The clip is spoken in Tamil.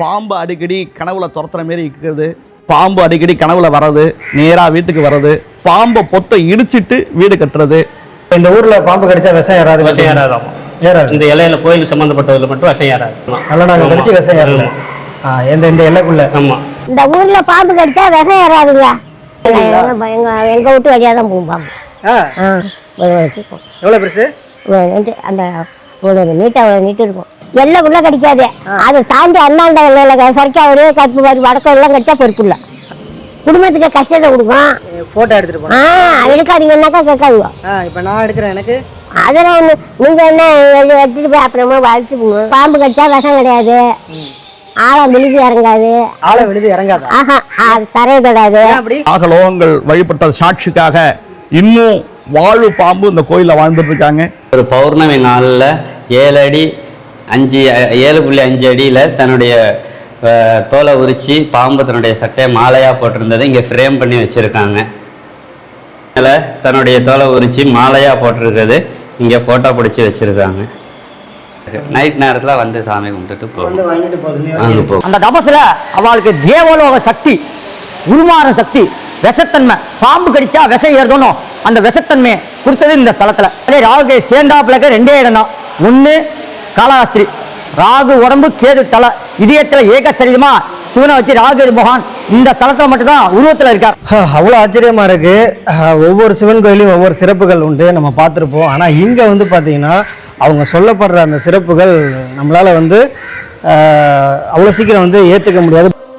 பாம்பு அடிக்கடி கனவுல துரத்துற மாரி இருக்கிறது பாம்பு அடிக்கடி கனவுல வர்றது நேரா வீட்டுக்கு வர்றது பாம்பை பொத்தை இடிச்சிட்டு வீடு கட்டுறது. இந்த ஊர்ல பாம்பு கடிச்சா விஷம் ஏறாது விஷம் ஏறாதாமா ஏறாது இந்த இலையில கோயில் சம்மந்தப்பட்டதுல மட்டும் விஷம் ஏறாது. நல்லா நாங்க கடிச்சு விஷம் ஏறல. எந்த இந்த எல்லைக்குள்ள? ஆமா. இந்த ஊர்ல பாம்பு கடிச்சா விஷம் ஏறாதுங்க எங்க எங்க எங்க வீட்டு வழியா தான் போகும் பாம்பு. எவ்வளவு பெருசு? அந்த ஒரு நீட்டா ஒரு நீட்டு இருக்கும். எல்லைக்குள்ள கடிக்காது. அதை தாண்டி அண்ணாண்ட எல்லையில சரிக்காவது கப்பு மாதிரி வடக்கம் எல்லாம் கடிச்சா பொறுப்பு இல்லை குடும்பத்துக்கு கஷ்டத்தை கொடுக்கும் போட்டோ எடுத்துட்டு ஆ எடுக்காதீங்கன்னாக்கா கேட்காதுங்க. ஆ இப்போ நான் எடுக்கிறேன் எனக்கு? அதெல்லாம் ஒண்ணு நீங்க என்ன எடு- எடுத்துட்டு போய் அப்புறமா வளர்த்து போங்க. பாம்பு கடிச்சா விஷம் கிடையாது. ஆழம் விழுது இறங்காது. ஆளை விழுது இறங்காதா? ஆஹா அது தரையை தொடாது. ஏன் அப்படி? ஆகலோகங்கள் வழிபட்ட சாட்சிக்காக இன்னும் வாழு பாம்பு இந்த கோயில்ல வாழ்ந்துட்டு இருக்காங்க. ஒரு பௌர்ணமி நாளில் ஏழு அடி அஞ்சு ஏழு புள்ளி அஞ்சு அடியில் தன்னுடைய தோலை உரித்து பாம்பு தன்னுடைய சட்டையை மாலையாக போட்டிருந்ததை இங்கே ஃப்ரேம் பண்ணி வச்சுருக்காங்க. அதில் தன்னுடைய தோலை உரித்து மாலையாக போட்டிருக்கிறது இங்கே ஃபோட்டோ பிடிச்சி வச்சுருக்காங்க. நைட் நேரத்தில் வந்து சாமி கும்பிட்டுட்டு போகும் அந்த தபசுல அவளுக்கு தேவலோக சக்தி உருமாற சக்தி விஷத்தன்மை. பாம்பு கடிச்சா விஷம் ஏறுதணும் அந்த விஷத்தன்மையை கொடுத்தது இந்த ஸ்தலத்துல. அதே ராகு சேர்ந்தாப்புலக்க ரெண்டே இடம் தான் ஒன்று காளஹஸ்திரி ராகு உடம்பு கேது தலை இதயத்தில் ஏக சரீரமா சிவனை வச்சு ராகு பகவான் இந்த ஸ்தலத்தில் மட்டும்தான் உருவத்தில் இருக்கார். அவ்வளோ ஆச்சரியமா இருக்கு. ஒவ்வொரு சிவன் கோயிலையும் ஒவ்வொரு சிறப்புகள் உண்டு. நம்ம பார்த்துருப்போம். ஆனால் இங்கே வந்து பார்த்தீங்கன்னா அவங்க சொல்லப்படுற அந்த சிறப்புகள் நம்மளால வந்து அவ்வளோ சீக்கிரம் வந்து ஏற்றுக்க முடியாது.